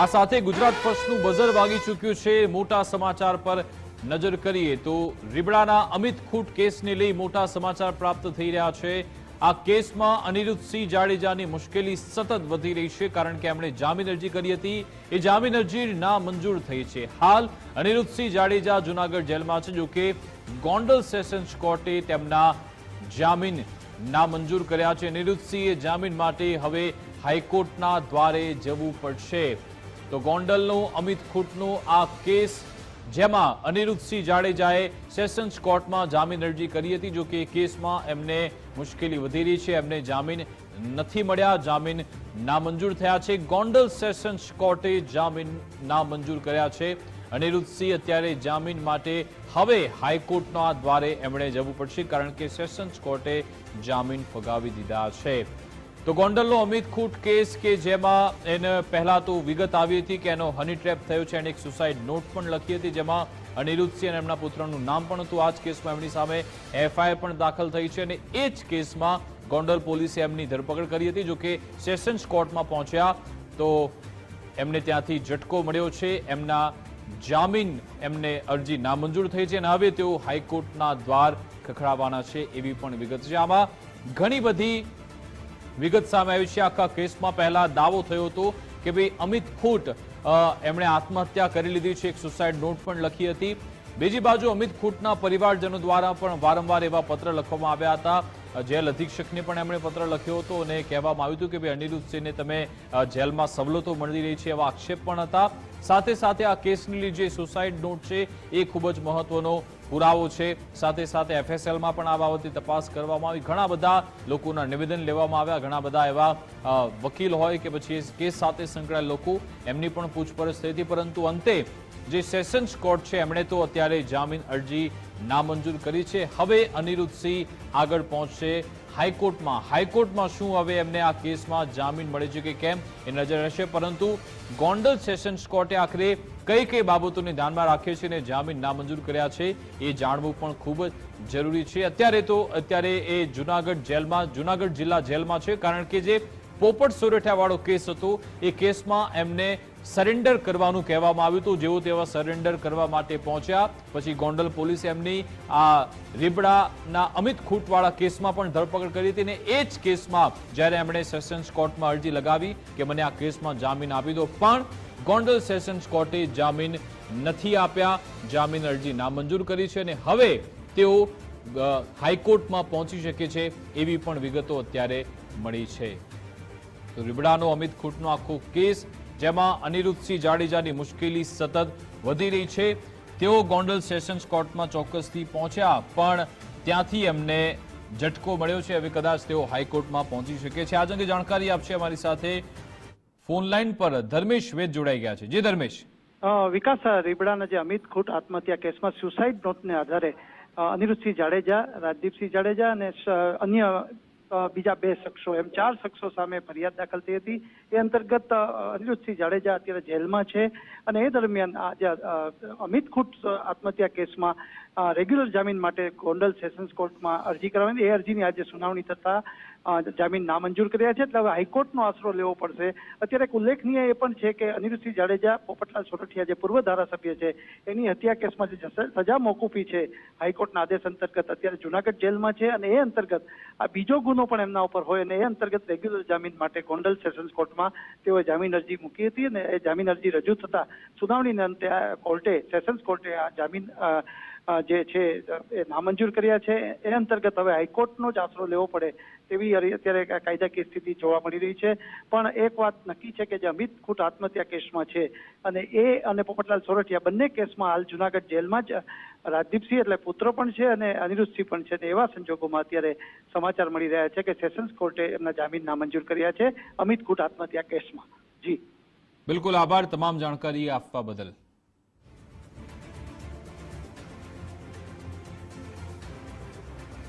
આ સાથે ગુજરાત ફર્સ્ટનું બઝર વાગી ચૂક્યું છે. મોટા સમાચાર પર નજર કરીએ તો રીબડાના અમિત ખૂટ કેસને લઈ મોટા સમાચાર પ્રાપ્ત થઈ રહ્યા છે. આ કેસમાં અનિરુદ્ધસિંહ જાડેજાની મુશ્કેલી સતત વધી રહી છે કારણ કે એમણે જામીન અરજી કરી હતી. એ જામીન અરજી ના મંજૂર થઈ છે. હાલ અનિરુદ્ધસિંહ જાડેજા જુનાગઢ જેલમાં છે, જો કે ગોંડલ સેશન્સ કોર્ટે તેમના જામીન નામંજૂર કર્યા છે. અનિરુદ્ધસિંહે જામીન માટે હવે હાઈકોર્ટના દ્વારે જવું પડશે. તો ગોંડલનું, અમિત ખૂટનું આ કેસ જેમાં અનિરુદ્ધસિંહ જાડેજાએ સેશન્સ કોર્ટમાં જામીન અરજી કરી હતી, જો કે એ કેસમાં એમને મુશ્કેલી વધી રહી છે. એમને જામીન નથી મળ્યા, જામીન નામંજૂર થયા છે. ગોંડલ સેશન્સ કોર્ટે જામીન નામંજૂર કર્યા છે. અનિરુદ્ધસિંહ અત્યારે જામીન માટે હવે હાઈકોર્ટના દ્વારે એમણે જવું પડશે, કારણ કે સેશન્સ કોર્ટે જામીન ફગાવી દીધા છે. તો ગોંડલનો અમિત ખૂટ કેસ કે જેમાં એને પહેલા તો વિગત આવી હતી કે એનો હની ટ્રેપ થયો છે એને એક સુસાઇડ નોટ પણ લખી હતી જેમાં અનિરુદ્ધસિંહ અને એમના પુત્રનું નામ પણ હતું. આ જ કેસમાં એમની સામે એફઆઈઆર પણ દાખલ થઈ છે અને એ જ કેસમાં ગોંડલ પોલીસે એમની ધરપકડ કરી હતી. જો કે સેશન્સ કોર્ટમાં પહોંચ્યા તો એમને ત્યાંથી ઝટકો મળ્યો છે. એમના જામીન એમને અરજી નામંજૂર થઈ છે અને હવે તેઓ હાઈકોર્ટના દ્વાર ખખડાવવાના છે એવી પણ વિગત છે. આમાં ઘણી બધી વિગત સામે આવી છે આખા કેસમાં પહેલા દાવો થયો હતો કે ભાઈ અમિત ખૂટ એમણે આત્મહત્યા કરી લીધી છે. એક સુસાઇડ નોટ પણ લખી હતી. બીજી બાજુ અમિત ખૂટના પરિવારજનો દ્વારા પણ વારંવાર એવા પત્ર લખવામાં આવ્યા હતા. જેલ અધિક્ષકને પણ એમણે પત્ર લખ્યો હતો અને કહેવામાં આવ્યું હતું કે ભાઈ અનિરુદ્ધસિંહને તમે જેલમાં સવલતો મળી રહી છે એવા આક્ષેપ પણ હતા. સાથે સાથે આ કેસની જે સુસાઇડ નોટ છે એ ખૂબ જ મહત્વનો પુરાવો છે. સાથે સાથે એફએસએલમાં પણ આ બાબતે તપાસ કરવામાં આવી. ઘણા બધા લોકોના નિવેદન લેવામાં આવ્યા. ઘણા બધા એવા વકીલ હોય કે પછી કેસ સાથે સંકળાયેલ લોકો એમની પણ પૂછપરછ થઈ હતી. પરંતુ અંતે જે સેશન્સ કોર્ટ છે, એમણે તો અત્યારે જામીન અરજી નામંજૂર કરી છે. હવે અનિરુદ્ધસિંહ આગળ પહોંચશે. હાઈકોર્ટમાં. હાઈકોર્ટમાં શું હવે એમને આ કેસમાં જામીન મળે છે કે કેમ એ નજર રહેશે, પરંતુ ગોંડલ સેશન્સ કોર્ટે આખરે કઈ કઈ બાબતોને ધ્યાનમાં રાખે છે અને જામીન નામંજૂર કર્યા છે એ જાણવું પણ ખૂબ જ જરૂરી છે. અત્યારે તો અત્યારે એ જુનાગઢ જેલમાં, જુનાગઢ જિલ્લા જેલમાં છે, કારણ કે જે પોપટ સોરઠિયાવાળો કેસ હતો, એ કેસમાં એમને સરેન્ડર કરવાનું કહેવામાં આવ્યું હતું. જેઓ તેવા સરેન્ડર કરવા માટે પહોંચ્યા, પછી ગોંડલ પોલીસે એમની આ રીબડાના અમિત ખૂટવાળા કેસમાં પણ ધરપકડ કરી હતી અને એ જ કેસમાં જ્યારે એમણે સેશન્સ કોર્ટમાં અરજી લગાવી કે મને આ કેસમાં જામીન આપી દો. પણ ગોંડલ સેશન્સ કોર્ટે જામીન નથી આપ્યા. જામીન અરજી નામંજૂર કરી છે અને હવે તેઓ હાઈકોર્ટમાં પહોંચી શકે છે એવી પણ વિગતો અત્યારે મળી છે. તો રીબડાનો, અમિત ખૂટનો આખો કેસ જેમાં અનિરુદ્ધસિંહ જાડેજાની મુશ્કેલી સતત વધી રહી છે. તેઓ ગોંડલ સેશન્સ કોર્ટમાં ચોક્કસથી પહોંચ્યા, પણ ત્યાંથી એમને ઝટકો મળ્યો છે. હવે કદાચ તેઓ હાઈકોર્ટમાં પહોંચી શકે છે. આજ અંગે જાણકારી આપશે અમારી સાથે ફોન લાઈન પર ધર્મેશ વેદ જોડાઈ ગયા છે. જે ધર્મેશ? વિકાસ રીબડાના જે અમિત ખૂટ આત્મહત્યા કેસમાં સુસાઇડ નોટને આધારે અનિરુદ્ધસિંહ જાડેજા, રાજદીપસિંહ જાડેજા અને અન્ય બીજા બે શખ્સો, એમ ચાર શખ્સો સામે ફરિયાદ દાખલ થઈ હતી. એ અંતર્ગત અનિરુદ્ધસિંહ જાડેજા અત્યારે જેલમાં છે અને એ દરમિયાન આ જે અમિત ખુટ આત્મહત્યા કેસમાં રેગ્યુલર જામીન માટે ગોંડલ સેશન્સ કોર્ટમાં અરજી કરવાની. એ અરજીની આજે સુનાવણી થતા જામીન નામંજૂર કર્યા છે. એટલે હવે હાઈકોર્ટનો આશરો લેવો પડશે. અત્યારે એક ઉલ્લેખનીય એ પણ છે કે અનિરુદ્ધસિંહ જાડેજા, પોપટલાલ સોરઠિયા જે પૂર્વ ધારાસભ્ય છે, એની હત્યા કેસમાં જે સજા મોકૂફી છે, હાઈકોર્ટના આદેશ અંતર્ગત અત્યારે જુનાગઢ જેલમાં છે અને એ અંતર્ગત આ બીજો ગુનો પણ એમના ઉપર હોય અને એ અંતર્ગત રેગ્યુલર જામીન માટે ગોંડલ સેશન્સ કોર્ટમાં તેઓએ જામીન અરજી મૂકી હતી અને એ જામીન અરજી રજૂ થતા સુનાવણીને અંતે આ કોર્ટે, સેશન્સ કોર્ટે આ જામીન જે છે, એ નામંજૂર કર્યા છે. એ અંતર્ગત હવે હાઈકોર્ટનો જ આશરો લેવો પડે તેવી અત્યારે કાયદાકીય સ્થિતિ જોવા મળી રહી છે. પણ એક વાત નક્કી છે કે જે અમિત ખૂટ આત્મહત્યા કેસમાં છે અને એ અને પોપટલાલ સોરઠિયા બંને કેસમાં હાલ જુનાગઢ જેલમાં જ રાજદીપસિંહ એટલે પુત્ર પણ છે અને અનિરુદ્ધસિંહ પણ છે. એવા સંજોગોમાં અત્યારે સમાચાર મળી રહ્યા છે કે સેશન્સ કોર્ટે એમના જામીન નામંજૂર કર્યા છે અમિત ખૂટ આત્મહત્યા કેસમાં. જી. બિલકુલ આભાર. તમામ જાણકારી આપવા બદલ.